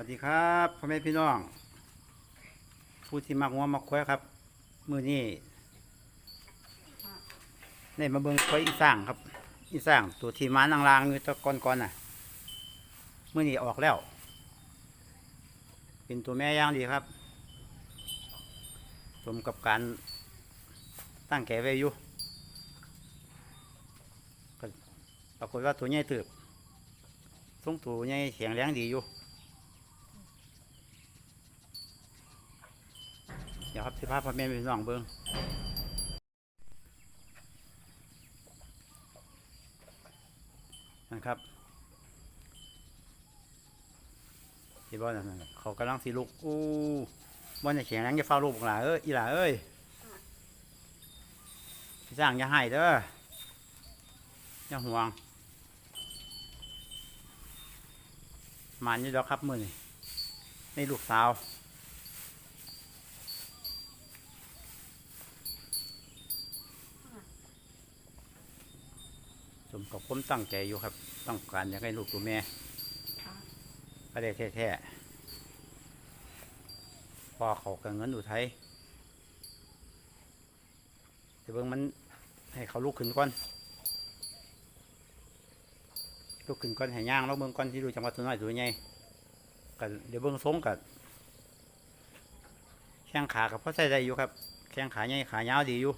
วัสดีครับพ่อแม่พี่น้อง ผู้ที่มักงัวมักควายครับ มือนี้ได้มาเบิ่งควายอีสร้างครับ อีสร้างตัวที่ม้านางลางอยู่ตะกอนก่อนน่ะมือนี้ออกแล้ว เป็นตัวแม่ย่างดีครับสมกับการตั้งแก่ไว้อยู่ปรากฏว่าตัวใหญ่ติบทรงตัวใหญ่แข็งแรงดีอยู่ ดี๋ยวครับสิภาพพ่อแม่พี่น้องเบิ้งนะครับที่บ้านนั่นน่ะเขากำลังสิลุกอู้บ้านจะแข็งแรงจะเฝ้าลูกหลาเอ้ยอีหลาเอ้ยพี่สร้างอย่าให้เด้ออย่าห่วงมันอยู่แล้วครับมือนี่ในลูกสาว ส มกับผมตั้งใจอยู่ครับ ต้องการอยากให้ลูกตัวแม่ก็ได้แท้ๆพอเขากับเงินอุทัยแต่เบิ่งมันให้เขาลุกขึ้นก่อนลุกขึ้นก่อนให้ย่างแล้วเบิ่งก่อนที่ดูจังหวัดตัวน้อยตัวใหญ่กันเดี๋ยวเบิ่งทรงกันแข้งขากับพ่อใส่ได้อยู่ครับ แข้งขาใหญ่ขายาวดีอยู่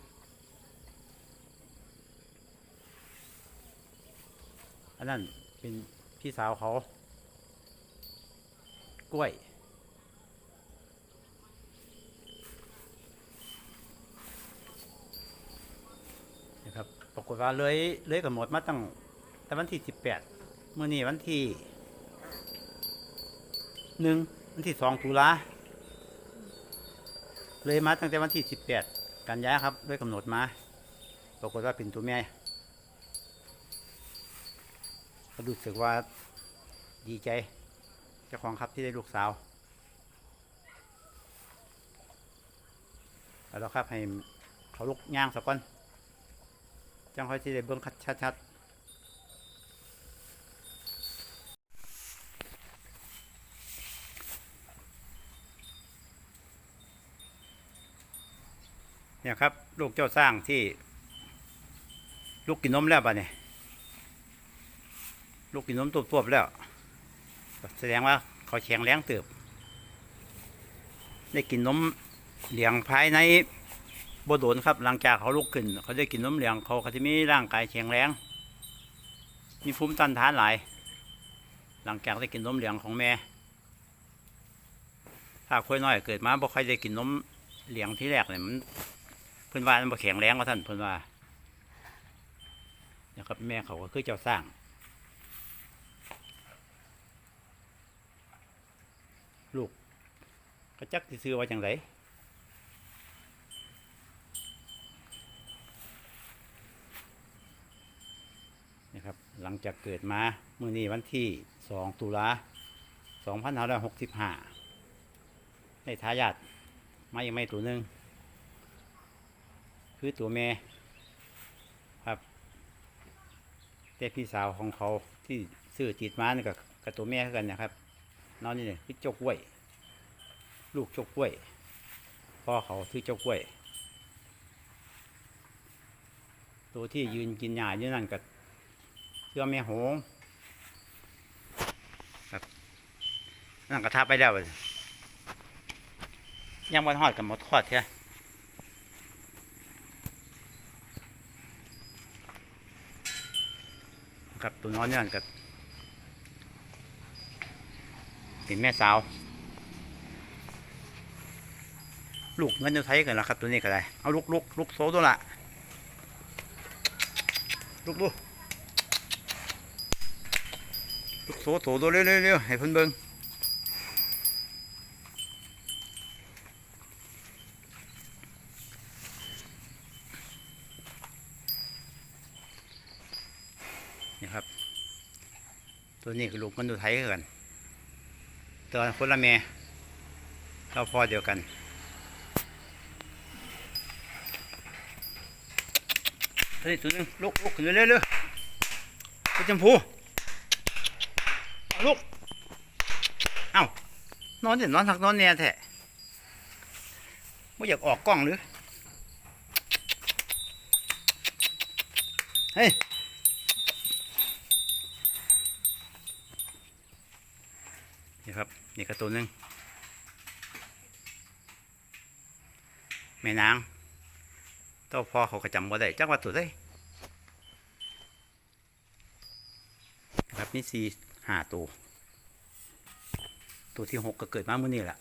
อันนั้นเป็นพี่สาวเขา กล้วย นะครับ ปรากฏว่าเลยเลยกับหมดมาตั้งแต่วันที่สิบแปดเมื่อนี้วันที่หนึ่งวันที่สองตุลาเลยมาตั้งแต่วันที่สิบแปดกันยาครับ เลยกำหนดมา ปรากฏว่าเป็นตัวแม่ ก็รู้สึกว่าดีใจเจ้าของครับที่ได้ลูกสาวแล้วครับให้เขาลุกย่างสักก่อนจังค่อยที่ได้เบิ้องคัดชัดๆเนี่ยครับ ลูกเจ้าสร้างที่ ลูกกินนมแล้วป่ะเนี่ย ลูกกินนมตัวตัวๆแล้ว แสดงว่าเขาแข็งแรงเติบ ได้กินนมเหลียงภายในบโดนครับ หลังจากเขาลุกขึ้น เขาได้กินนมเหลียงเขาก็จะมีร่างกายแข็งแรง มีภูมิต้านทานหลาย หลังจากได้กินนมเหลียงของแม่ ถ้าค่อยน้อยเกิดมาบ่ค่อยได้กินนมเหลียงที่แรกเนี่ยมันเพิ่นว่ามันบ่แข็งแรงว่าท่านเพิ่นว่านะครับแม่เขาก็คือเจ้าสร้าง ลูกก็จักสิซื้อว่าจังไดนะครับ หลังจากเกิดมาเมื่อนี้วันที่สองตุลาสองพันห้าร้อยหกสิบห้าได้ทายาทมาอีกไม่ตัวหนึ่งคือตัวแม่ครับ แต่พี่สาวของเขาที่ซื้อติดมานี่กับกับตัวแม่กันนะครับ นอนนี่เนี่ยคือเจ้ากล้วย ลูกเจ้ากล้วยพ่อเขาคือเจ้ากล้วย ตัวที่ยืนกินหญ้าอยู่นั่นกับเสื้อแม่หงครับนั่นกระทับไปแล้วยังวันหอดกับหมดทอดเท่าครับตัวนอนนี่นั่นกับ เป็นแม่สาว ลูกเงินจะใช้กันละครับตัวนี้ก็ได้ เอาลูกลูกลูกโซ่ตัวละลูกดูลูกโซ่โซ่ตัวเร็วเร็วให้เพิ่นเบิ่งนี่ครับ ตัวนี้คือลูกเงินตัวไทยกัน ตอนคนละแม่เราพอเดียวกัน เฮ้ยตัวหนึงลุกลุกขึ้นเร็วๆเร็วๆไปจมพูลุก เอ้านอนเด่นนอนทักนอนเนี่ยแท้ไม่อยากออกกล้องหรือ เฮ้ย นี่กระตัวหนึงแม่นางต้าพ่อเขาก็จำบ่ได้จักว่าตัวได้ครับนี่สี่ห้าตัว ตัวที่หกก็เกิดมาเมื่อนี้แหละ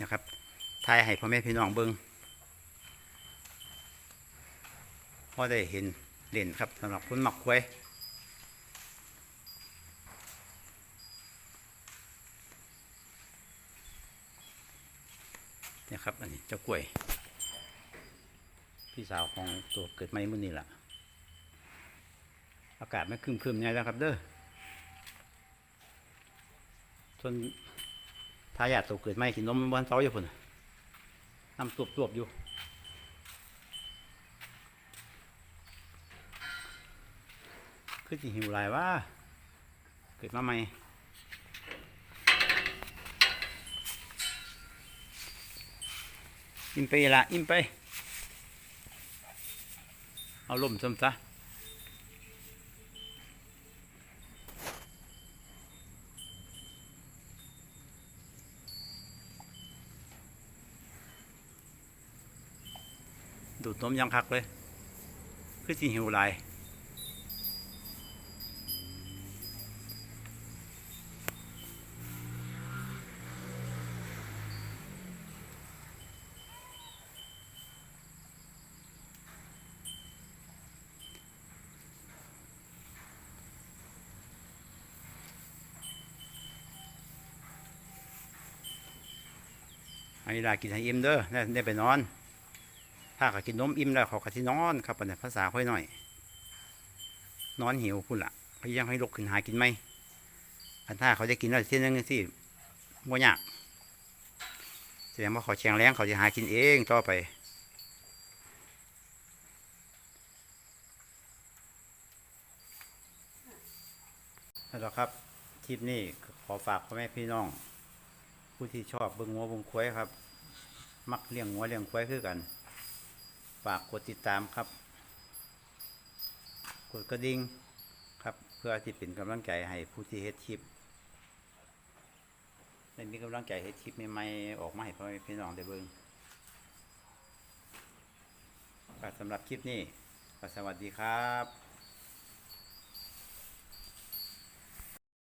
นะครับทายให้พ่อแม่พี่น้องเบิงพอได้เห็นเล่นครับสำหรับคนหมักไว้ นี่ยครับ อันนี้เจ้ากล้วย พี่สาวของตัวเกิดไม่มื่อนี้แหละอากาศไม่คึมคึมๆไงแล้วครับ เด้อส่วนทายาทตัวเกิดไม่กินนมวันเสาร์อยู่พุ่นน้ำตวบตวบๆอยู่คือสิหิวหลายว่าเกิดมาใหม่ อิ่มไปละอิ่มไป เอาล่มซมซะดูดนมยังคักเลย คือสิหิวหลาย ให้เวลากินให้อิ่มเด้อได้ไปนอน ถ้าเขากินนมอิ่มแล้วเขาก็ที่นอนครับอันนี้ภาษาค่อยหน่อย นอนหิวพุ่นละพยายามให้ลุกขึ้นหากินไหมอันถ้าเขาจะกินแล้วเที่ยงนึงสิบ่ยากแสดงว่าเขาแข็งแรงเขาจะหากินเองต่อไปนั่นแหละครับคลิปนี้ขอฝากพ่อแม่พี่น้อง ผู้ที่ชอบเบิ่งงัวเบิ่งควายครับ มักเลี้ยงงัวเลี้ยงควายคือกัน ฝากกดติดตามครับ กดกระดิ่งครับ เพื่อที่เป็นกำลังใจให้ผู้ที่เฮ็ดคลิปได้มีกำลังใจเฮ็ดคลิปใหม่ๆออกมาให้พ่อแม่พี่น้องได้เบิ่งสำหรับคลิปนี้สวัสดีครับ